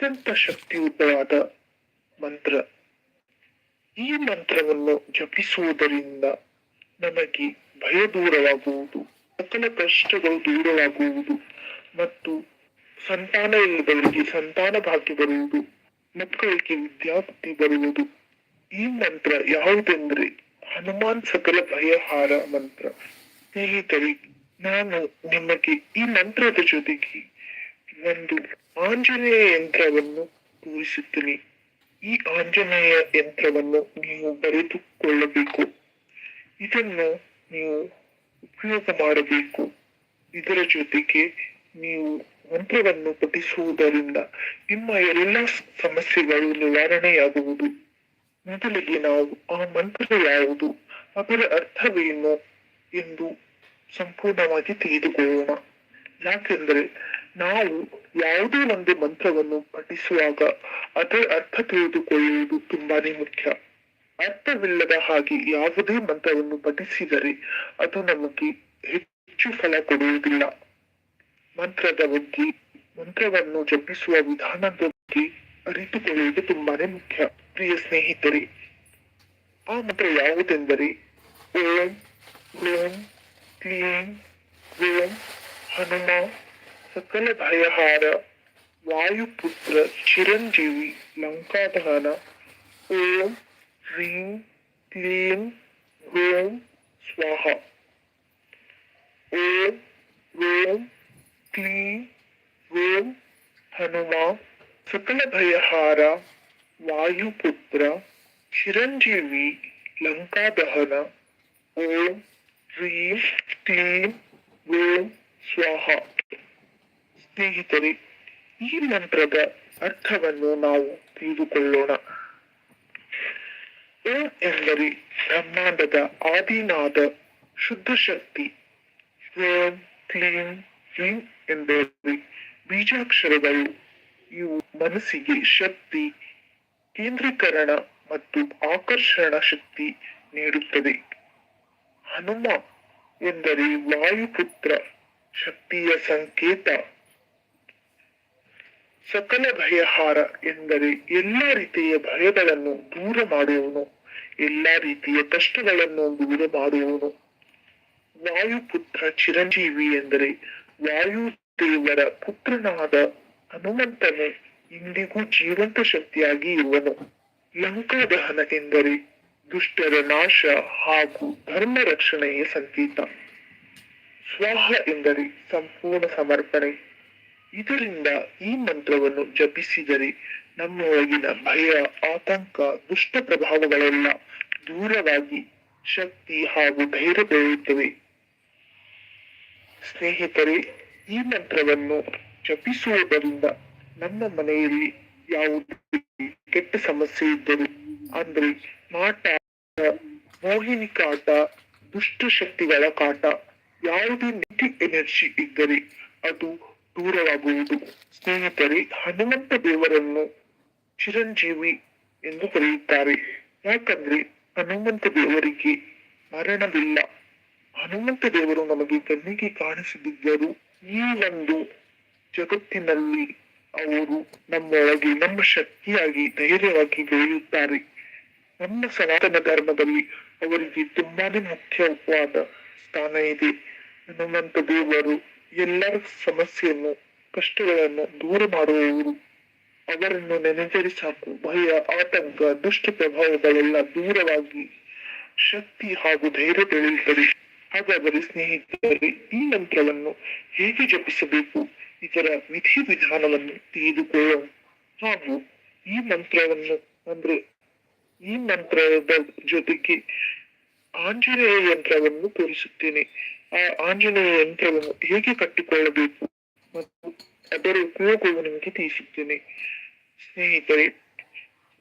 ಅತ್ಯಂತ ಶಕ್ತಿಯುತವಾದ ಮಂತ್ರ. ಈ ಮಂತ್ರವನ್ನು ಜಪಿಸುವುದರಿಂದ ನಮಗೆ ಭಯ ದೂರವಾಗುವುದು ಸಕಲ ಕಷ್ಟಗಳು ದೂರವಾಗುವುದು ಮತ್ತು ಸಂತಾನ ಇಲ್ಲದವರಿಗೆ ಸಂತಾನ ಭಾಗ್ಯ ಬರುವುದು, ಮಕ್ಕಳಿಗೆ ವಿದ್ಯಾಪ್ತಿ ಬರುವುದು. ಈ ಮಂತ್ರ ಯಾವುದೆಂದರೆ ಹನುಮಾನ್ ಸಕಲ ಭಯಹಾರ ಮಂತ್ರ. ಸ್ನೇಹಿತರೆ, ನಾನು ನಿಮಗೆ ಈ ಮಂತ್ರದ ಜೊತೆಗೆ ಒಂದು ಆಂಜನೇಯ ಯಂತ್ರವನ್ನು ತೋರಿಸುತ್ತೇನೆ ಈ ಆಂಜನೇಯ ಯಂತ್ರವನ್ನು ನೀವು ಬರೆದುಕೊಳ್ಳಬೇಕು. ಇದನ್ನು ನೀವು ಉಪಯೋಗ ಮಾಡಬೇಕು. ಇದರ ಜೊತೆಗೆ ನೀವು ಮಂತ್ರವನ್ನು ಪಠಿಸುವುದರಿಂದ ನಿಮ್ಮ ಎಲ್ಲ ಸಮಸ್ಯೆಗಳು ನಿವಾರಣೆಯಾಗುವುದು. ಮೊದಲಿಗೆ ನಾವು ಆ ಮಂತ್ರ ಯಾವುದು, ಅದರ ಅರ್ಥವೇನು ಎಂದು ಸಂಪೂರ್ಣವಾಗಿ ತಿಳಿದುಕೊಳ್ಳೋಣ. ಯಾಕೆಂದರೆ ನಾವು ಯಾವುದೇ ಒಂದು ಮಂತ್ರವನ್ನು ಪಠಿಸುವಾಗ ಅದರ ಅರ್ಥ ತಿಳಿದುಕೊಳ್ಳುವುದು ತುಂಬಾನೇ ಮುಖ್ಯ. ಅರ್ಥವಿಲ್ಲದ ಹಾಗೆ ಯಾವುದೇ ಮಂತ್ರವನ್ನು ಪಠಿಸಿದರೆ ಅದು ನಮಗೆ ಹೆಚ್ಚು ಫಲ ಕೊಡುವುದಿಲ್ಲ. ಮಂತ್ರದ ಬಗ್ಗೆ, ಮಂತ್ರವನ್ನು ಜಪಿಸುವ ವಿಧಾನದ ಬಗ್ಗೆ ಅರಿತುಕೊಳ್ಳುವುದು ತುಂಬಾನೇ ಮುಖ್ಯ, ಪ್ರಿಯ ಸ್ನೇಹಿತರೆ. ಆ ಮಂತ್ರ ಯಾವುದೆಂದರೆ, ಓಂ ಓಂ ಕ್ಲೀಂ ಓಂ ಹನುಮ ಸಕಲ ಭಯಹಾರ ವಾಯುಪುತ್ರ ಚಿರಂಜೀವಿ ಲಂಕಾದಹನ ಓಂ ಹ್ರೀಂ ಕ್ಲೀಂ ಓಂ ಸ್ವಾಹ ಓಂ ಓಂ ಕ್ಲೀಂ ಓಂ ಹನುಮ ಸಕಲ ಭಯಹಾರ ವಾಯುಪುತ್ರ ಚಿರಂಜೀವಿ ಲಂಕಾದಹನ ಓಂ ಹ್ರೀಂ ಕ್ಲೀಂ ಓಂ ಸ್ವಾಹ ಸ್ನೇಹಿತರೆ, ಈ ಮಂತ್ರದ ಅರ್ಥವನ್ನು ನಾವು ತಿಳಿದುಕೊಳ್ಳೋಣ. ಓಂ ಎಂದರೆ ಬ್ರಹ್ಮಾಂಡದ ಆದಿನಾದ ಶುದ್ಧ ಶಕ್ತಿ ಓಂ, ಕ್ಲೀಂ ಕ್ಲೀಂ ಎಂದರೆ ಬೀಜಾಕ್ಷರಗಳು. ಇವು ಮನಸ್ಸಿಗೆ ಶಕ್ತಿ, ಕೇಂದ್ರೀಕರಣ ಮತ್ತು ಆಕರ್ಷಣ ಶಕ್ತಿ ನೀಡುತ್ತದೆ. ಹನುಮ ಎಂದರೆ ವಾಯುಪುತ್ರ, ಶಕ್ತಿಯ ಸಂಕೇತ. ಸಕಲ ಭಯಹಾರ ಎಂದರೆ ಎಲ್ಲ ರೀತಿಯ ಭಯಗಳನ್ನು ದೂರ ಮಾಡುವವನು, ಎಲ್ಲ ರೀತಿಯ ಕಷ್ಟಗಳನ್ನು ದೂರ ಮಾಡುವವನು. ವಾಯುಪುತ್ರ ಚಿರಂಜೀವಿ ಎಂದರೆ ವಾಯು ದೇವರ ಪುತ್ರನಾದ ಹನುಮಂತನು ಇಂದಿಗೂ ಜೀವಂತ ಶಕ್ತಿಯಾಗಿ ಇರುವನು. ಲಂಕಾ ದಹನ ಎಂದರೆ ದುಷ್ಟರ ನಾಶ ಹಾಗೂ ಧರ್ಮ ರಕ್ಷಣೆಯ ಸಂಕೇತ. ಸ್ವಾಹ ಎಂದರೆ ಸಂಪೂರ್ಣ ಸಮರ್ಪಣೆ. ಇದರಿಂದ ಈ ಮಂತ್ರವನ್ನು ಜಪಿಸಿದರೆ ನಮ್ಮೊಳಗಿನ ಭಯ, ಆತಂಕ, ದುಷ್ಟ ಪ್ರಭಾವಗಳೆಲ್ಲ ದೂರವಾಗಿ ಶಕ್ತಿ ಹಾಗೂ ಧೈರ್ಯ ಬೆಳೆಯುತ್ತವೆ. ಸ್ನೇಹಿತರೆ, ಈ ಮಂತ್ರವನ್ನು ಜಪಿಸುವುದರಿಂದ ನಮ್ಮ ಮನೆಯಲ್ಲಿ ಯಾವುದೇ ಕೆಟ್ಟ ಸಮಸ್ಯೆ ಇದ್ದರೂ, ಅಂದ್ರೆ ಮಾಟ, ಮೋಹಿನಿ ಕಾಟ, ದುಷ್ಟ ಶಕ್ತಿಗಳ ಕಾಟ, ಯಾವುದೇ ನೆಗೆಟಿವ್ ಎನರ್ಜಿ ಇದ್ದರೆ ಅದು ದೂರವಾಗುವುದು. ಸ್ನೇಹಿತರೆ, ಹನುಮಂತ ದೇವರನ್ನು ಚಿರಂಜೀವಿ ಎಂದು ಕರೆಯುತ್ತಾರೆ. ಯಾಕಂದ್ರೆ ಹನುಮಂತ ದೇವರಿಗೆ ಮರಣವಿಲ್ಲ. ಹನುಮಂತ ದೇವರು ನಮಗೆ ಕಣ್ಣಿಗೆ ಕಾಣಿಸದಿದ್ದರು ಈ ಒಂದು ಜಗತ್ತಿನಲ್ಲಿ ಅವರು ನಮ್ಮೊಳಗೆ, ನಮ್ಮ ಶಕ್ತಿಯಾಗಿ ಧೈರ್ಯವಾಗಿ ಬೆಳೆಯುತ್ತಾರೆ. ನಮ್ಮ ಸನಾತನ ಧರ್ಮದಲ್ಲಿ ಅವರಿಗೆ ತುಂಬಾನೇ ಮುಖ್ಯವಾದ ಸ್ಥಾನ ಇದೆ. ಹನುಮಂತ ದೇವರು ಎಲ್ಲರ ಸಮಸ್ಯೆಯನ್ನು, ಕಷ್ಟಗಳನ್ನು ದೂರ ಮಾಡುವವರು. ಅವರನ್ನು ನೆನೆದರೆ ಸಾಕು. ಭಯ, ಆತಂಕ, ದುಷ್ಟ ಪ್ರಭಾವಗಳೆಲ್ಲ ದೂರವಾಗಿ ಶಕ್ತಿ ಹಾಗೂ ಧೈರ್ಯ ಬೆಳೆಯುತ್ತದೆ ಹಾಗಾದರೆ ಸ್ನೇಹಿತರೆ, ಈ ಮಂತ್ರವನ್ನು ಹೇಗೆ ಜಪಿಸಬೇಕು? ಇದರ ವಿಧಿ ವಿಧಾನವನ್ನು ತಿಳಿದುಕೊಳ್ಳೋಣ. ಹಾಗೂ ಈ ಮಂತ್ರವನ್ನು ಅಂದ್ರೆ ಈ ಮಂತ್ರದ ಜೊತೆಗೆ ಆಂಜನೇಯ ಯಂತ್ರವನ್ನು ತೋರಿಸುತ್ತೇನೆ. ಆ ಆಂಜನೇಯ ಯಂತ್ರವನ್ನು ಹೇಗೆ ಕಟ್ಟಿಕೊಳ್ಳಬೇಕು? ಮತ್ತು ಅದರ ಉಪಯೋಗವನ್ನು ನಿಮಗೆ ತಿಳಿಸುತ್ತೇನೆ. ಸ್ನೇಹಿತರೆ,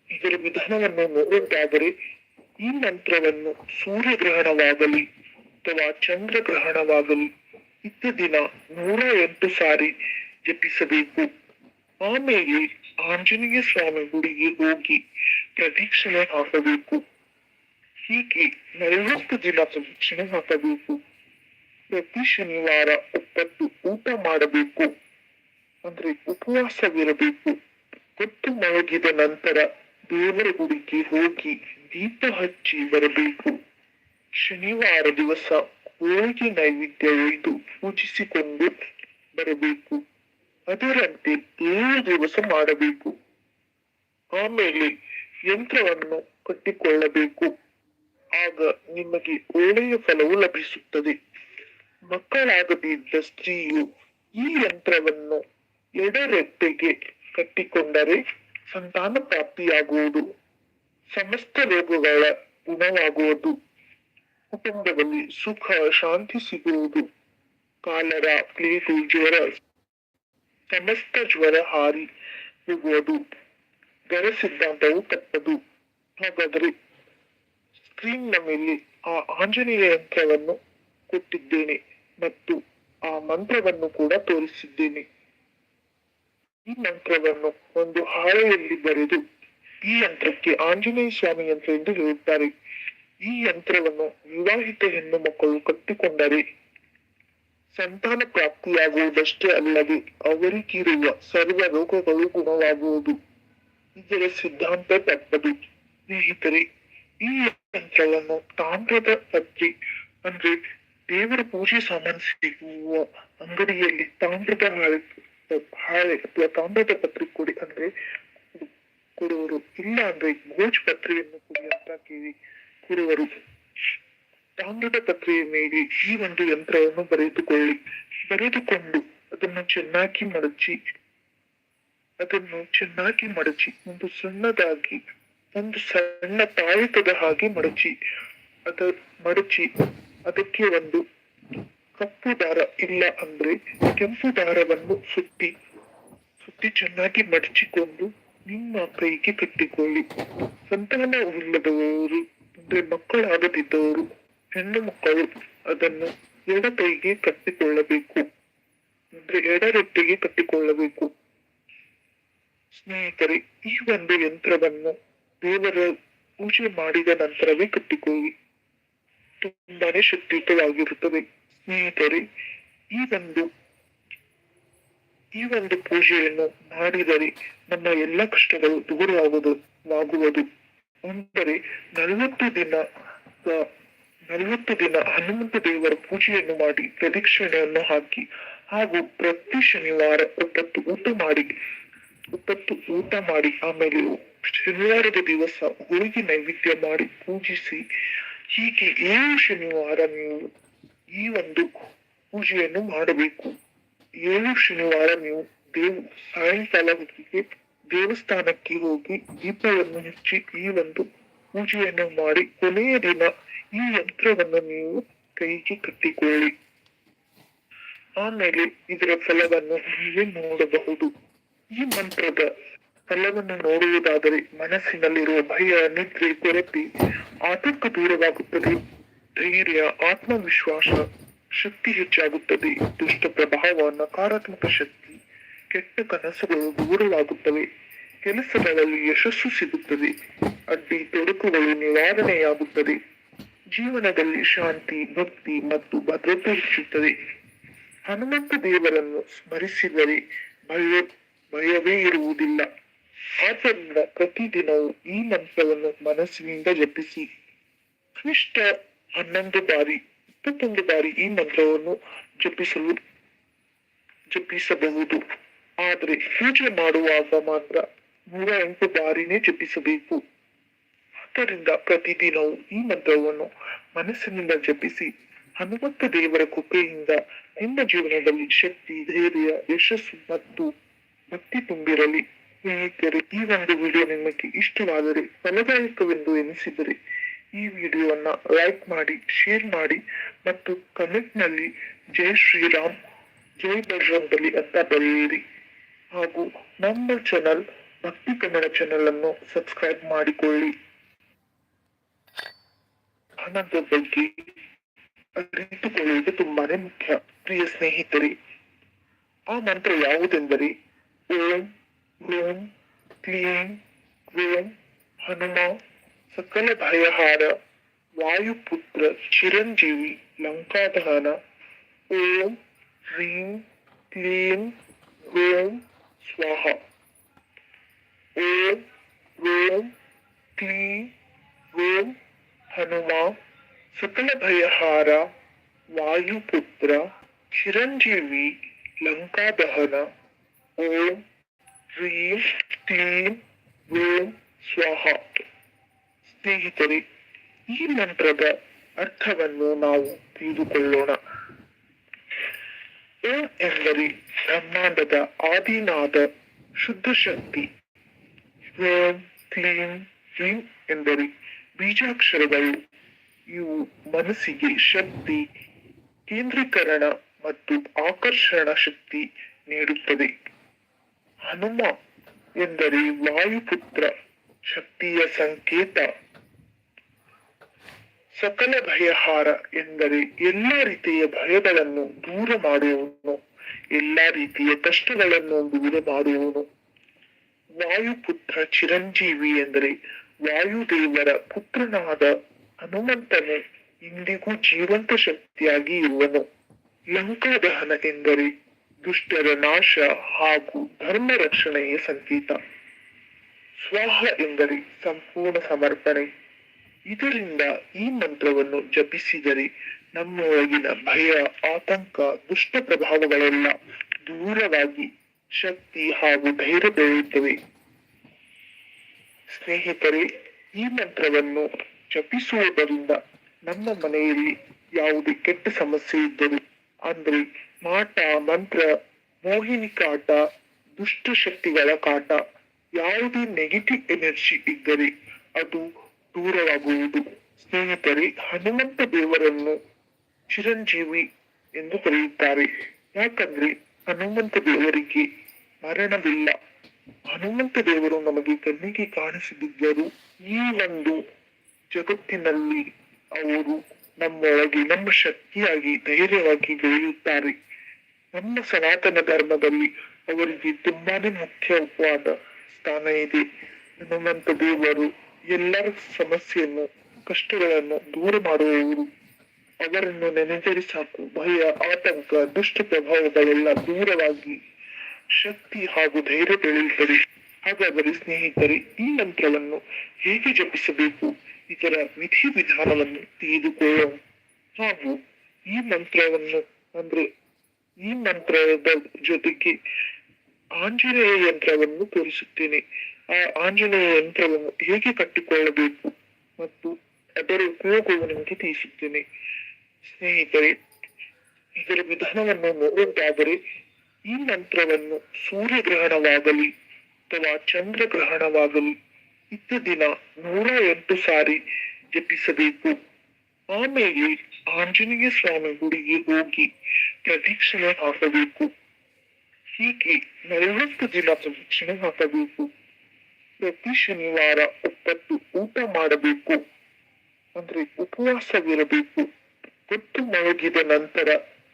ಇದರ ವಿಧಾನವನ್ನು ನೋಡುವುದಾದರೆ ಈ ಮಂತ್ರವನ್ನು ಸೂರ್ಯಗ್ರಹಣವಾಗಲಿ ಅಥವಾ ಚಂದ್ರಗ್ರಹಣವಾಗಲಿ ಇದ್ದ ದಿನ ನೂರ ಎಂಟು ಸಾರಿ ಜಪಿಸಬೇಕು. ಆಮೇಲೆ ಆಂಜನೇಯ ಸ್ವಾಮಿ ಗುಡಿಗೆ ಹೋಗಿ ಪ್ರದಕ್ಷಿಣೆ ಹಾಕಬೇಕು. ಹೀಗೆ ನಲವತ್ತು ದಿನ ಪ್ರದಕ್ಷಿಣೆ ಹಾಕಬೇಕು. ಪ್ರತಿ ಶನಿವಾರ ಒಪ್ಪತ್ತು ಊಟ ಮಾಡಬೇಕು. ಅಂದ್ರೆ ಉಪವಾಸವಿರಬೇಕು. ಹೊತ್ತು ಮಲಗಿದ ನಂತರ ದೇವರ ಗುಡಿಗೆ ಹೋಗಿ ದೀಪ ಹಚ್ಚಿ ಬರಬೇಕು. ಶನಿವಾರ ದಿವಸ ಹೋಳಿಗೆ ನೈವೇದ್ಯ ಒಯ್ದು ಪೂಜಿಸಿಕೊಂಡು ಬರಬೇಕು. ಅದರಂತೆ ಏಳು ದಿವಸ ಮಾಡಬೇಕು. ಆಮೇಲೆ ಯಂತ್ರವನ್ನು ಕಟ್ಟಿಕೊಳ್ಳಬೇಕು. ಆಗ ನಿಮಗೆ ಒಳ್ಳೆಯ ಫಲವು ಲಭಿಸುತ್ತದೆ. ಮಕ್ಕಳಾಗದಿದ್ದ ಈ ಯಂತ್ರವನ್ನು ಎಡರೆಟ್ಟೆಗೆ ಕಟ್ಟಿಕೊಂಡರೆ ಸಂತಾನ ಪ್ರಾಪ್ತಿಯಾಗುವುದು. ಸಮಸ್ತ ರೋಗಗಳ ಗುಣವಾಗುವುದು. ಕುಟುಂಬದಲ್ಲಿ ಸುಖ, ಶಾಂತಿ ಸಿಗುವುದು. ಕಾಲರ ಪ್ಲೇಟು ಜ್ವರ, ಸಮಸ್ತ ಜ್ವರ ಹಾರಿ ಹೋಗುವುದು. ಗರ ಸಿದ್ಧಾಂತವು ತಪ್ಪದು. ಹಾಗಾದರೆ ಸ್ಕ್ರೀನ್ನ ಮೇಲೆ ಆ ಆಂಜನೇಯ ಯಂತ್ರವನ್ನು ಕೊಟ್ಟಿದ್ದೇನೆ ಮತ್ತು ಆ ಮಂತ್ರವನ್ನು ಕೂಡ ತೋರಿಸಿದ್ದೇನೆ. ಈ ಮಂತ್ರವನ್ನು ಒಂದು ಹಾಳೆಯಲ್ಲಿ ಬರೆದು ಈ ಯಂತ್ರಕ್ಕೆ ಆಂಜನೇಯ ಸ್ವಾಮಿ ಯಂತ್ರ ಎಂದು ಹೇಳುತ್ತಾರೆ. ಈ ಯಂತ್ರವನ್ನು ವಿವಾಹಿತ ಹೆಣ್ಣು ಮಕ್ಕಳು ಕಟ್ಟಿಕೊಂಡರೆ ಸಂತಾನ ಪ್ರಾಪ್ತಿಯಾಗುವುದಷ್ಟೇ ಅಲ್ಲದೆ ಅವರಿಗಿರುವ ಸರ್ವ ರೋಗಗಳು ಗುಣವಾಗುವುದು. ಇದರ ಸಿದ್ಧಾಂತ ತಪ್ಪದು. ಸ್ನೇಹಿತರೆ, ಈ ಯಂತ್ರವನ್ನು ತಾಮ್ರದ ಪತ್ರಿ ಅಂದ್ರೆ ದೇವರ ಪೂಜೆ ಸಾಮಾನು ಸಿಗುವ ಅಂಗಡಿಯಲ್ಲಿ ತಾಮ್ರದ ಹಾಳೆ ಹಾಳೆ ಅಥವಾ ತಾಮ್ರದ ಪತ್ರಿ ಕೊಡಿ ಅಂದ್ರೆ ಕೊಡುವರು. ಇಲ್ಲ ಅಂದ್ರೆ ಗೋಜ್ ಪತ್ರಿಯನ್ನು ಕೊಡಿ ಅಂತ ಕೇಳಿ ಕೊಡುವರು. ತಾಮ್ರದ ಪತ್ರೆಯ ಮೇಲೆ ಈ ಒಂದು ಯಂತ್ರವನ್ನು ಬರೆದುಕೊಳ್ಳಿ. ಬರೆದುಕೊಂಡು ಅದನ್ನು ಚೆನ್ನಾಗಿ ಮಡಚಿ, ಅದನ್ನು ಚೆನ್ನಾಗಿ ಮಡಚಿ, ಒಂದು ಸಣ್ಣದಾಗಿ, ಒಂದು ಸಣ್ಣ ತಾಯಕದ ಹಾಗೆ ಮಡಚಿ, ಅದ ಮಡಚಿ ಅದಕ್ಕೆ ಒಂದು ಕಪ್ಪು ದಾರ ಇಲ್ಲ ಅಂದ್ರೆ ಕೆಂಪು ದಾರವನ್ನು ಸುತ್ತಿ ಸುತ್ತಿ ಚೆನ್ನಾಗಿ ಮಡಚಿಕೊಂಡು ನಿಮ್ಮ ಕೈಗೆ ಕಟ್ಟಿಕೊಳ್ಳಿ. ಸಂತಾನವಿಲ್ಲದವರು ಅಂದ್ರೆ ಮಕ್ಕಳಾಗದಿದ್ದವರು, ಹೆಣ್ಣು ಮಕ್ಕಳು ಅದನ್ನು ಎಡ ಕೈಗೆ ಕಟ್ಟಿಕೊಳ್ಳಬೇಕು. ಅಂದ್ರೆ ಎಡರೊಟ್ಟಿಗೆ ಕಟ್ಟಿಕೊಳ್ಳಬೇಕು. ಸ್ನೇಹಿತರೆ, ಈ ಒಂದು ಯಂತ್ರವನ್ನು ದೇವರ ಪೂಜೆ ಮಾಡಿದ ನಂತರವೇ ಕಟ್ಟಿಕೊಳ್ಳಿ. ತುಂಬಾನೇ ಶಕ್ತಿಯುತವಾಗಿರುತ್ತದೆ ಸ್ನೇಹಿತರೆ, ಈ ಒಂದು ಈ ಒಂದು ಪೂಜೆಯನ್ನು ಮಾಡಿದರೆ ನಮ್ಮ ಎಲ್ಲ ಕಷ್ಟಗಳು ದೂರವಾಗುವುದು, ಆಗುವುದು. ಅಂದರೆ ನಲವತ್ತು ದಿನ ನಲವತ್ತು ದಿನ ಹನುಮಂತ ದೇವರ ಪೂಜೆಯನ್ನು ಮಾಡಿ ಪ್ರದಕ್ಷಿಣೆಯನ್ನು ಹಾಕಿ, ಹಾಗೂ ಪ್ರತಿ ಶನಿವಾರ ಒಪ್ಪತ್ತು ಊಟ ಮಾಡಿ ಒಪ್ಪತ್ತು ಊಟ ಮಾಡಿ, ಆಮೇಲೆ ಶನಿವಾರದ ದಿವಸ ಹೋಳಿಗೆ ನೈವೇದ್ಯ ಮಾಡಿ ಪೂಜಿಸಿ ಹೀಗೆ ಏಳು ಶನಿವಾರ ನೀವು ಈ ಒಂದು ಪೂಜೆಯನ್ನು ಮಾಡಬೇಕು. ಏಳು ಶನಿವಾರ ನೀವು ದೇವ, ಸಾಯಂಕಾಲ ಹೊತ್ತಿಗೆ ದೇವಸ್ಥಾನಕ್ಕೆ ಹೋಗಿ ದೀಪವನ್ನು ಹಚ್ಚಿ ಈ ಒಂದು ಪೂಜೆಯನ್ನು ಮಾಡಿ ಕೊನೆಯ ದಿನ ಈ ಯಂತ್ರವನ್ನು ನೀವು ಕೈಗೆ ಕಟ್ಟಿಕೊಳ್ಳಿ. ಆಮೇಲೆ ಇದರ ಫಲವನ್ನು ನೀವೇ ನೋಡಬಹುದು. ಈ ಮಂತ್ರದ ಫಲವನ್ನು ನೋಡುವುದಾದರೆ ಮನಸ್ಸಿನಲ್ಲಿರುವ ಭಯ, ನಿದ್ರೆ, ಕೊರತೆ, ಆತಂಕ ದೂರವಾಗುತ್ತದೆ. ಧೈರ್ಯ, ಆತ್ಮವಿಶ್ವಾಸ, ಶಕ್ತಿ ಹೆಚ್ಚಾಗುತ್ತದೆ. ದುಷ್ಟ ಪ್ರಭಾವ, ನಕಾರಾತ್ಮಕ ಶಕ್ತಿ, ಕೆಟ್ಟ ಕನಸುಗಳು ದೂರವಾಗುತ್ತವೆ. ಕೆಲಸಗಳಲ್ಲಿ ಯಶಸ್ಸು ಸಿಗುತ್ತದೆ. ಅಡ್ಡಿ ತೊಡಕುಗಳು ನಿವಾರಣೆಯಾಗುತ್ತದೆ. ಜೀವನದಲ್ಲಿ ಶಾಂತಿ, ಭಕ್ತಿ ಮತ್ತು ಭದ್ರತೆ ಹೆಚ್ಚುತ್ತದೆ. ಹನುಮಂತ ದೇವರನ್ನು ಸ್ಮರಿಸಿದರೆ ಭಯ, ಭಯವೇ ಇರುವುದಿಲ್ಲ. ಆದ್ದರಿಂದ ಪ್ರತಿದಿನವೂ ಈ ಮಂತ್ರವನ್ನು ಮನಸ್ಸಿನಿಂದ ಜಪಿಸಿ ಕನಿಷ್ಠ ಹನ್ನೊಂದು ಬಾರಿ, ಇಪ್ಪತ್ತೊಂದು ಬಾರಿ ಈ ಮಂತ್ರವನ್ನು ಜಪಿಸಲು, ಜಪಿಸಬಹುದು. ಆದರೆ ಪೂಜೆ ಮಾಡುವಾಗ ಮಾತ್ರ ನೂರ ಎಂಟು ಬಾರಿನೇ ಜಪಿಸಬೇಕು. ಆದ್ದರಿಂದ ಪ್ರತಿದಿನವೂ ಈ ಮಂತ್ರವನ್ನು ಮನಸ್ಸಿನಿಂದ ಜಪಿಸಿ ಹನುಮಂತ ದೇವರ ಕೃಪೆಯಿಂದ ನಿಮ್ಮ ಜೀವನದಲ್ಲಿ ಶಕ್ತಿ, ಧೈರ್ಯ, ಯಶಸ್ಸು ಮತ್ತು ಭಕ್ತಿ ತುಂಬಿರಲಿ. ಸ್ನೇಹಿತರೆ, ಈ ಒಂದು ವಿಡಿಯೋ ನಿಮಗೆ ಇಷ್ಟವಾದರೆ ಫಲದಾಯಕವೆಂದು ಎನಿಸಿದರೆ ಈ ವಿಡಿಯೋವನ್ನು ಲೈಕ್ ಮಾಡಿ ಶೇರ್ ಮಾಡಿ ಮತ್ತು ಕಮೆಂಟ್ನಲ್ಲಿ ಜೈ ಶ್ರೀರಾಮ್, ಜೈ ಬಜರಂಗಬಲಿ ಅಂತ ಬರೆಯಿರಿ. ಹಾಗೂ ನಮ್ಮ ಚಾನಲ್ ಭಕ್ತಿ ಕನ್ನಡ ಚಾನಲ್ ಅನ್ನು ಸಬ್ಸ್ಕ್ರೈಬ್ ಮಾಡಿಕೊಳ್ಳಿ. ಹಣದ ಬಗ್ಗೆ ಅರಿತುಕೊಳ್ಳುವುದು ತುಂಬಾನೇ ಮುಖ್ಯ. ಪ್ರಿಯ ಸ್ನೇಹಿತರೆ, ಆ ಮಂತ್ರ ಯಾವುದೆಂದರೆ, ಓಂ ಓಂ ಕ್ಲೀಂ ಓಂ ಹನುಮ ಸಕಲ ಭಯಹಾರ ವಾಯುಪುತ್ರ ಚಿರಂಜೀವಿ ಲಂಕಾದಹನ ಓಂ ಹ್ರೀಂ ಕ್ಲೀಂ ಓಂ ಸ್ವಾಹ ಓಂ ಓಂ ಕ್ಲೀಂ ಓಂ ಹನುಮ ಸಕಲ ಭಯಹಾರ ವಾಯುಪುತ್ರ ಚಿರಂಜೀವಿ ಲಂಕಾದಹನ ಓಂ ವೇಮ್ ಸ್ವಾಹ ಸ್ನೇಹಿತರೆ, ಈ ಮಂತ್ರದ ಅರ್ಥವನ್ನು ನಾವು ತಿಳಿದುಕೊಳ್ಳೋಣ. ಓಂ ಎಂದರೆ ಬ್ರಹ್ಮಾಂಡದ ಆದಿನಾದ ಶುದ್ಧ ಶಕ್ತಿ ಓಂ ಕ್ಲೀಂ ಕ್ಲೀಂ ಎಂದರೆ ಬೀಜಾಕ್ಷರಗಳು. ಇವು ಮನಸ್ಸಿಗೆ ಶಕ್ತಿ, ಕೇಂದ್ರೀಕರಣ ಮತ್ತು ಆಕರ್ಷಣ ಶಕ್ತಿ ನೀಡುತ್ತದೆ ಹನುಮ ಎಂದರೆ ವಾಯುಪುತ್ರ ಶಕ್ತಿಯ ಸಂಕೇತ. ಸಕಲ ಭಯಹಾರ ಎಂದರೆ ಎಲ್ಲ ರೀತಿಯ ಭಯಗಳನ್ನು ದೂರ ಮಾಡುವವನು, ಎಲ್ಲ ರೀತಿಯ ಕಷ್ಟಗಳನ್ನು ದೂರ ಮಾಡುವವನು. ವಾಯುಪುತ್ರ ಚಿರಂಜೀವಿ ಎಂದರೆ ವಾಯುದೇವರ ಪುತ್ರನಾದ ಹನುಮಂತನು ಇಂದಿಗೂ ಜೀವಂತ ಶಕ್ತಿಯಾಗಿ ಇರುವನು. ಲಂಕಾದಹನ ಎಂದರೆ ದುಷ್ಟರ ನಾಶ ಹಾಗೂ ಧರ್ಮ ರಕ್ಷಣೆಯ ಸಂಕೇತ ಸ್ವಾಹ ಎಂದರೆ ಸಂಪೂರ್ಣ ಸಮರ್ಪಣೆ. ಇದರಿಂದ ಈ ಮಂತ್ರವನ್ನು ಜಪಿಸಿದರೆ ನಮ್ಮೊಳಗಿನ ಭಯ, ಆತಂಕ, ದುಷ್ಟ ಪ್ರಭಾವಗಳೆಲ್ಲ ದೂರವಾಗಿ ಶಕ್ತಿ ಹಾಗೂ ಧೈರ್ಯ ಬೆಳೆಯುತ್ತವೆ. ಸ್ನೇಹಿತರೆ, ಈ ಮಂತ್ರವನ್ನು ಜಪಿಸುವುದರಿಂದ ನಮ್ಮ ಮನೆಯಲ್ಲಿ ಯಾವುದೇ ಕೆಟ್ಟ ಸಮಸ್ಯೆ ಇದ್ದರೂ, ಅಂದ್ರೆ ಮಾಟ, ಮಂತ್ರ, ಮೋಹಿನಿ ಕಾಟ, ದುಷ್ಟ ಶಕ್ತಿಗಳ ಕಾಟ, ಯಾವುದೇ ನೆಗೆಟಿವ್ ಎನರ್ಜಿ ಇದ್ದರೆ ಅದು ದೂರವಾಗುವುದು. ಸ್ನೇಹಿತರೆ, ಹನುಮಂತ ದೇವರನ್ನು ಚಿರಂಜೀವಿ ಎಂದು ಕರೆಯುತ್ತಾರೆ. ಯಾಕಂದ್ರೆ ಹನುಮಂತ ದೇವರಿಗೆ ಮರಣವಿಲ್ಲ. ಹನುಮಂತ ದೇವರು ನಮಗೆ ಕಣ್ಣಿಗೆ ಕಾಣಿಸದಿದ್ದರು ಈ ಒಂದು ಜಗತ್ತಿನಲ್ಲಿ ಅವರು ನಮ್ಮೊಳಗೆ, ನಮ್ಮ ಶಕ್ತಿಯಾಗಿ, ಧೈರ್ಯವಾಗಿ ಬೆಳೆಯುತ್ತಾರೆ. ನಮ್ಮ ಸನಾತನ ಧರ್ಮದಲ್ಲಿ ಅವರಿಗೆ ತುಂಬಾನೇ ಮುಖ್ಯವಾದ ಸ್ಥಾನ ಇದೆ. ಹನುಮಂತ ದೇವರು ಎಲ್ಲರ ಸಮಸ್ಯೆಯನ್ನು, ಕಷ್ಟಗಳನ್ನು ದೂರ ಮಾಡುವವರು. ಅವರನ್ನು ನೆನೆದರೆ ಸಾಕು. ಭಯ, ಆತಂಕ ದುಷ್ಟ ಪ್ರಭಾವಗಳೆಲ್ಲ ದೂರವಾಗಿ ಶಕ್ತಿ ಹಾಗೂ ಧೈರ್ಯ ಬೆಳೆಯುತ್ತದೆ ಹಾಗಾದರೆ ಸ್ನೇಹಿತರೆ, ಈ ಮಂತ್ರವನ್ನು ಹೇಗೆ ಜಪಿಸಬೇಕು? ಇದರ ವಿಧಿ ವಿಧಾನವನ್ನು ತಿಳಿದುಕೊಳ್ಳೋಣ. ಹಾಗೂ ಈ ಮಂತ್ರವನ್ನು ಅಂದ್ರೆ ಈ ಮಂತ್ರದ ಜೊತೆಗೆ ಆಂಜನೇಯ ಯಂತ್ರವನ್ನು ತೋರಿಸುತ್ತೇನೆ. ಆ ಆಂಜನೇಯ ಯಂತ್ರವನ್ನು ಹೇಗೆ ಕಟ್ಟಿಕೊಳ್ಳಬೇಕು ಮತ್ತು ಅದರ ಉಪಯೋಗವು ನಿಮಗೆ ತಿಳಿಸುತ್ತೇನೆ. ಸ್ನೇಹಿತರೆ, ಇದರ ವಿಧಾನವನ್ನು ನೋಡುವುದಾದರೆ, ಈ ಮಂತ್ರವನ್ನು ಸೂರ್ಯಗ್ರಹಣವಾಗಲಿ ಅಥವಾ ಚಂದ್ರಗ್ರಹಣವಾಗಲಿ ಇದ್ದ ದಿನ ನೂರ ಎಂಟು ಸಾರಿ ಜಪಿಸಬೇಕು. ಆಮೇಲೆ ಆಂಜನೇಯ ಸ್ವಾಮಿ ಗುಡಿಗೆ ಹೋಗಿ ಪ್ರದಕ್ಷಿಣೆ ಹಾಕಬೇಕು. ಹೀಗೆ ನಲವತ್ತು ದಿನ ಪ್ರದಕ್ಷಿಣೆ ಹಾಕಬೇಕು. ಪ್ರತಿ ಶನಿವಾರ ಒಪ್ಪತ್ತು ಊಟ ಮಾಡಬೇಕು. ಅಂದ್ರೆ ಉಪವಾಸವಿರಬೇಕು. ಹೊತ್ತು ಮಲಗಿದ ನಂತರ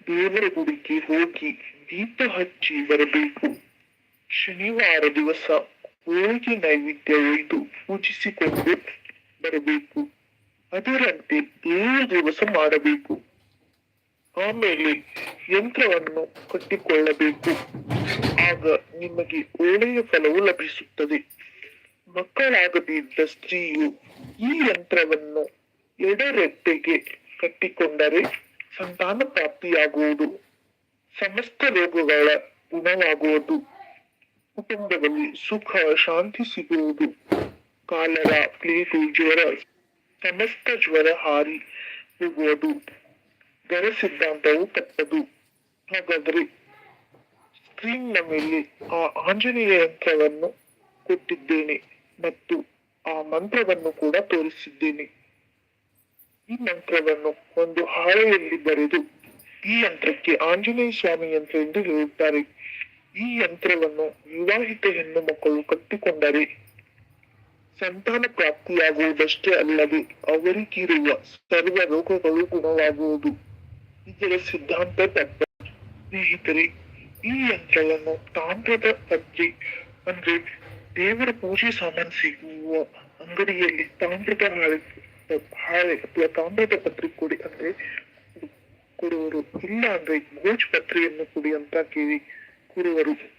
ದೇವರ ಗುಡಿಗೆ ಹೋಗಿ ದೀಪ ಹಚ್ಚಿ ಬರಬೇಕು. ಶನಿವಾರ ದಿವಸ ಹೋಳಿಗೆ ನೈವೇದ್ಯ ಒಯ್ದು ಪೂಜಿಸಿಕೊಂಡು ಬರಬೇಕು. ಅದರಂತೆ ಏಳು ದಿವಸ ಮಾಡಬೇಕು. ಆಮೇಲೆ ಯಂತ್ರವನ್ನು ಕಟ್ಟಿಕೊಳ್ಳಬೇಕು. ಆಗ ನಿಮಗೆ ಒಳ್ಳೆಯ ಫಲವು ಲಭಿಸುತ್ತದೆ. ಮಕ್ಕಳಾಗದಿದ್ದ ಸ್ತ್ರೀಯು ಈ ಯಂತ್ರವನ್ನು ಎಡರೆಟ್ಟೆಗೆ ಕಟ್ಟಿಕೊಂಡರೆ ಸಂತಾನ ಪ್ರಾಪ್ತಿಯಾಗುವುದು. ಸಮಸ್ತ ರೋಗಗಳ ಗುಣವಾಗುವುದು. ಕುಟುಂಬದಲ್ಲಿ ಸುಖ, ಶಾಂತಿ ಸಿಗುವುದು. ಕಾಲರ ಪ್ಲೇಟು ಜ್ವರ ಸಮಸ್ತ ಜ್ವರ ಹಾರಿ ಹೋಗುವುದು ಗರ ಸಿದ್ಧಾಂತವು ತಪ್ಪದು. ಹಾಗಾದ್ರೆ ಸ್ಕ್ರೀನ್ನ ಮೇಲೆ ಆ ಆಂಜನೇಯ ಯಂತ್ರವನ್ನು ಕೊಟ್ಟಿದ್ದೇನೆ ಮತ್ತು ಆ ಮಂತ್ರವನ್ನು ಕೂಡ ತೋರಿಸಿದ್ದೇನೆ. ಈ ಮಂತ್ರವನ್ನು ಒಂದು ಹಾಳೆಯಲ್ಲಿ ಬರೆದು ಈ ಯಂತ್ರಕ್ಕೆ ಆಂಜನೇಯ ಸ್ವಾಮಿ ಯಂತ್ರ ಎಂದು ಹೇಳುತ್ತಾರೆ. ಈ ಯಂತ್ರವನ್ನು ವಿವಾಹಿತ ಹೆಣ್ಣು ಮಕ್ಕಳು ಕಟ್ಟಿಕೊಂಡರೆ ಸಂತಾನ ಪ್ರಾಪ್ತಿಯಾಗುವುದಷ್ಟೇ ಅಲ್ಲದೆ ಅವರಿಗಿರುವ ಸರ್ವ ರೋಗಗಳು ಗುಣವಾಗುವುದು. ಇದರ ಸಿದ್ಧಾಂತ ತತ್ವ. ಸ್ನೇಹಿತರೆ, ಈ ಯಂತ್ರವನ್ನು ತಾಮ್ರದ ಪಜ್ಜೆ ಅಂದ್ರೆ ದೇವರ ಪೂಜೆ ಸಾಮಾನು ಸಿಗುವ ಅಂಗಡಿಯಲ್ಲಿ ತಾಮ್ರದ ಹಾಳೆ ಹಾಳೆ ಅಥವಾ ತಾಮ್ರದ ಪತ್ರಿ ಕೊಡಿ ಅಂದ್ರೆ ಕೊಡುವರು. ಇಲ್ಲ ಅಂದ್ರೆ ಗೋಜ್ ಪತ್ರಿಯನ್ನು ಕೊಡಿ ಅಂತ ಕೇಳಿ ಕೊಡುವರು.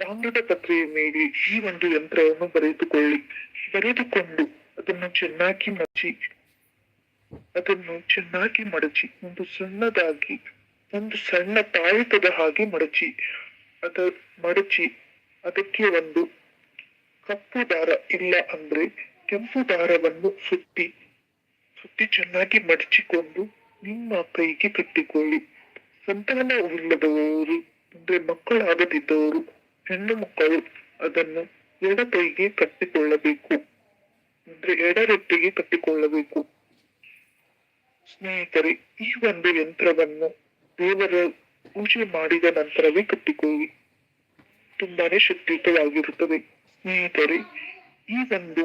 ತಾಮ್ರದ ಪತ್ರೆಯ ಮೇಲೆ ಈ ಒಂದು ಯಂತ್ರವನ್ನು ಬರೆದುಕೊಳ್ಳಿ. ಬರೆದುಕೊಂಡು ಅದನ್ನು ಚೆನ್ನಾಗಿ ಮಡಚಿ ಅದನ್ನು ಚೆನ್ನಾಗಿ ಮಡಚಿ, ಒಂದು ಸಣ್ಣದಾಗಿ, ಒಂದು ಸಣ್ಣ ತಾಯತದ ಹಾಗೆ ಮಡಚಿ, ಅದ ಮಡಚಿ ಅದಕ್ಕೆ ಒಂದು ಕಪ್ಪು ದಾರ ಇಲ್ಲ ಅಂದ್ರೆ ಕೆಂಪು ದಾರವನ್ನು ಸುತ್ತಿ ಸುತ್ತಿ ಚೆನ್ನಾಗಿ ಮಡಚಿಕೊಂಡು ನಿಮ್ಮ ಕೈಗೆ ಕಟ್ಟಿಕೊಳ್ಳಿ. ಸಂತಾನವಿಲ್ಲದವರು ಅಂದ್ರೆ ಮಕ್ಕಳಾಗದಿದ್ದವರು ಹೆಣ್ಣು ಮಕ್ಕಳು ಅದನ್ನು ಎಡ ಕೈಗೆ ಕಟ್ಟಿಕೊಳ್ಳಬೇಕು. ಅಂದ್ರೆ ಎಡರೆಟ್ಟಿಗೆ ಕಟ್ಟಿಕೊಳ್ಳಬೇಕು. ಸ್ನೇಹಿತರೆ, ಈ ಒಂದು ಯಂತ್ರವನ್ನು ದೇವರ ಪೂಜೆ ಮಾಡಿದ ನಂತರವೇ ಕಟ್ಟಿಕೊಳ್ಳಿ. ತುಂಬಾನೇ ಶಕ್ತಿಯುತವಾಗಿರುತ್ತದೆ ಸ್ನೇಹಿತರೆ, ಈ ಒಂದು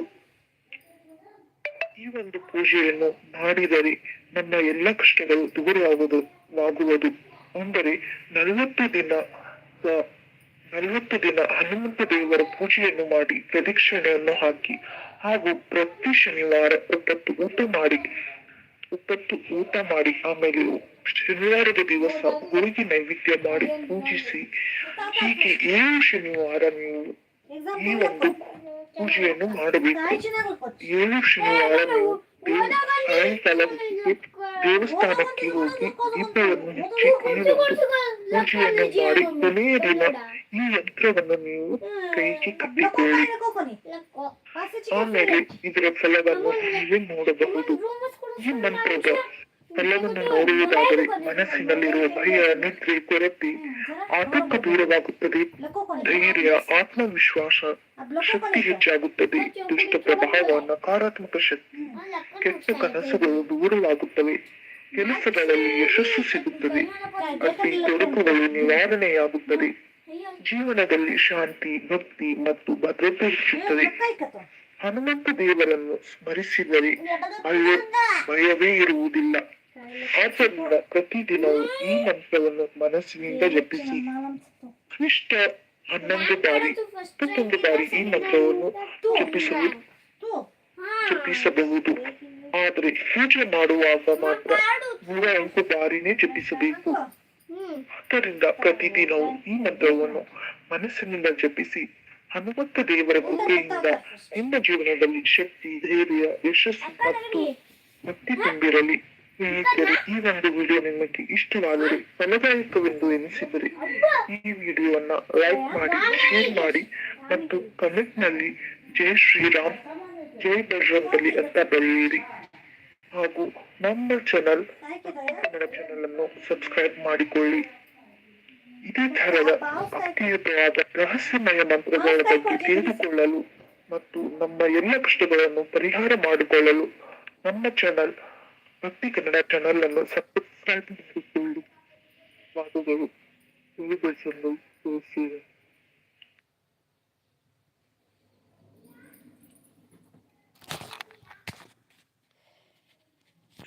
ಈ ಒಂದು ಪೂಜೆಯನ್ನು ಮಾಡಿದರೆ ನಮ್ಮ ಎಲ್ಲ ಕಷ್ಟಗಳು ದೂರವಾಗುವುದು ಆಗುವುದು ಅಂದರೆ ನಲವತ್ತು ದಿನ ನಲವತ್ತು ದಿನ ಹನುಮಂತ ದೇವರ ಪೂಜೆಯನ್ನು ಮಾಡಿ ಪ್ರದಕ್ಷಿಣೆಯನ್ನು ಹಾಕಿ ಹಾಗೂ ಪ್ರತಿ ಶನಿವಾರ ಒಪ್ಪತ್ತು ಊಟ ಮಾಡಿ ಒಪ್ಪತ್ತು ಊಟ ಮಾಡಿ, ಆಮೇಲೆ ಶನಿವಾರದ ದಿವಸ ಹೋಳಿಗೆ ನೈವೇದ್ಯ ಮಾಡಿ ಪೂಜಿಸಿ, ಹೀಗೆ ಏಳು ಶನಿವಾರ ನೀವು ಈ ಒಂದು ಪೂಜೆಯನ್ನು ಮಾಡಬೇಕು. ಏಳು ಶನಿವಾರ ನೀವು ದೇವಸ್ಥಾನಕ್ಕೆ ಹೋಗಿ ದೀಪವನ್ನು ಹಚ್ಚಿ ಈ ಒಂದು ಪೂಜೆಯನ್ನು ಮಾಡಿ ಕೊನೆಯ ದಿನ ಈ ಯಂತ್ರವನ್ನು ನೀವು ಕೈಗೆ ಕಟ್ಟಿಕೊಳ್ಳಿ ಆಮೇಲೆ ಇದರ ಫಲವನ್ನು ನೀವೇ ನೋಡಬಹುದು ಈ ಮಂತ್ರದ ಫಲವನ್ನು ನೋಡುವುದಾದರೆ ಮನಸ್ಸಿನಲ್ಲಿರುವ ಭಯ ನಿದ್ರೆ ಕೊರತೆ ಆತಂಕ ದೂರವಾಗುತ್ತದೆ. ಧೈರ್ಯ, ಆತ್ಮವಿಶ್ವಾಸ ಶಕ್ತಿ ಹೆಚ್ಚಾಗುತ್ತದೆ. ದುಷ್ಟ ಪ್ರಭಾವ, ನಕಾರಾತ್ಮಕ ಶಕ್ತಿ ಕೆಟ್ಟ ಕನಸುಗಳು ದೂರವಾಗುತ್ತವೆ. ಕೆಲಸಗಳಲ್ಲಿ ಯಶಸ್ಸು ಸಿಗುತ್ತದೆ. ಅತಿ ತೊಡಕುಗಳು ನಿವಾರಣೆಯಾಗುತ್ತದೆ ಜೀವನದಲ್ಲಿ ಶಾಂತಿ, ಭಕ್ತಿ ಮತ್ತು ಭದ್ರತೆ ಹೆಚ್ಚುತ್ತದೆ. ಹನುಮಂತ ದೇವರನ್ನು ಸ್ಮರಿಸಿದರೆ ಭಯ ಭಯವೇ ಇರುವುದಿಲ್ಲ. ಆದ್ದರಿಂದ ಪ್ರತಿದಿನವೂ ಈ ಮಂತ್ರವನ್ನು ಮನಸ್ಸಿನಿಂದ ಜಪಿಸಿ. ಕನಿಷ್ಠ ಹನ್ನೊಂದು ಬಾರಿ ಇಪ್ಪತ್ತೊಂದು ಬಾರಿ ಈ ಮಂತ್ರವನ್ನು ಜಪಿಸುವುದು ಜಪಿಸಬಹುದು. ಆದರೆ ಪೂಜೆ ಮಾಡುವಾಗ ಮಾತ್ರ ನೂರ ಎಂಟು ಬಾರಿನೇ ಜಪಿಸಬೇಕು. ಆದ್ದರಿಂದ ಪ್ರತಿದಿನವೂ ಈ ಮಂತ್ರವನ್ನು ಮನಸ್ಸಿನಿಂದ ಜಪಿಸಿ ಹನುಮಂತ ದೇವರ ಕೃಪೆಯಿಂದ ನಿಮ್ಮ ಜೀವನದಲ್ಲಿ ಶಕ್ತಿ ಧೈರ್ಯ ಯಶಸ್ಸು ಮತ್ತು ಭಕ್ತಿ ತುಂಬಿರಲಿ. ಸ್ನೇಹಿತರೆ ಈ ಒಂದು ವಿಡಿಯೋ ನಿಮಗೆ ಇಷ್ಟವಾದರೆ ಫಲದಾಯಕವೆಂದು ಎನಿಸಿದರೆ ಈ ವಿಡಿಯೋವನ್ನ ಲೈಕ್ ಮಾಡಿ ಶೇರ್ ಮಾಡಿ ಮತ್ತು ಕಮೆಂಟ್ನಲ್ಲಿ ಜೈ ಶ್ರೀರಾಮ್, ಜೈ ಬಜರಂಗಲಿ ಅಂತ ಬರೆಯಿರಿ. ಹಾಗೂ ನಮ್ಮ ಚಾನಲ್ ಕನ್ನಡ ಚಾನಲ್ ಅನ್ನು ಸಬ್ಸ್ಕ್ರೈಬ್ ಮಾಡಿಕೊಳ್ಳಿ. ಇದೇ ತರದ ಭಕ್ತಿಯುತವಾದ ರಹಸ್ಯಮಯ ಮಂತ್ರಗಳ ಬಗ್ಗೆ ತಿಳಿದುಕೊಳ್ಳಲು ಮತ್ತು ನಮ್ಮ ಎಲ್ಲ ಕಷ್ಟಗಳನ್ನು ಪರಿಹಾರ ಮಾಡಿಕೊಳ್ಳಲು ನಮ್ಮ ಚಾನಲ್ ಭಕ್ತಿ ಕನ್ನಡ ಚಾನಲ್ ಅನ್ನು ಸಬ್ಸ್ಕ್ರೈಬ್ ಮಾಡಿಕೊಳ್ಳಿ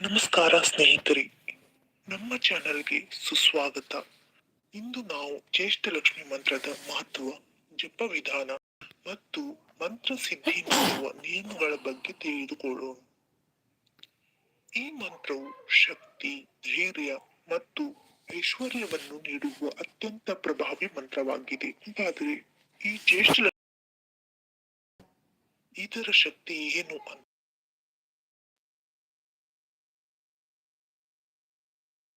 ನಮಸ್ಕಾರ ಸ್ನೇಹಿತರಿ, ನಮ್ಮ ಚಾನೆಲ್ಗೆ ಸುಸ್ವಾಗತ. ಇಂದು ನಾವು ಜ್ಯೇಷ್ಠ ಲಕ್ಷ್ಮಿ ಮಂತ್ರದ ಮಹತ್ವ, ಜಪ ವಿಧಾನ ಮತ್ತು ಮಂತ್ರ ಸಿದ್ಧಿ ಮಾಡುವ ನಿಯಮಗಳ ಬಗ್ಗೆ ತಿಳಿದುಕೊಳ್ಳೋಣ. ಈ ಮಂತ್ರವು ಶಕ್ತಿ, ಧೈರ್ಯ ಮತ್ತು ಐಶ್ವರ್ಯವನ್ನು ನೀಡುವ ಅತ್ಯಂತ ಪ್ರಭಾವಿ ಮಂತ್ರವಾಗಿದೆ. ಹಾಗಾದರೆ ಈ ಜ್ಯೇಷ್ಠ ಇದರ ಶಕ್ತಿ ಏನು ಅಂತ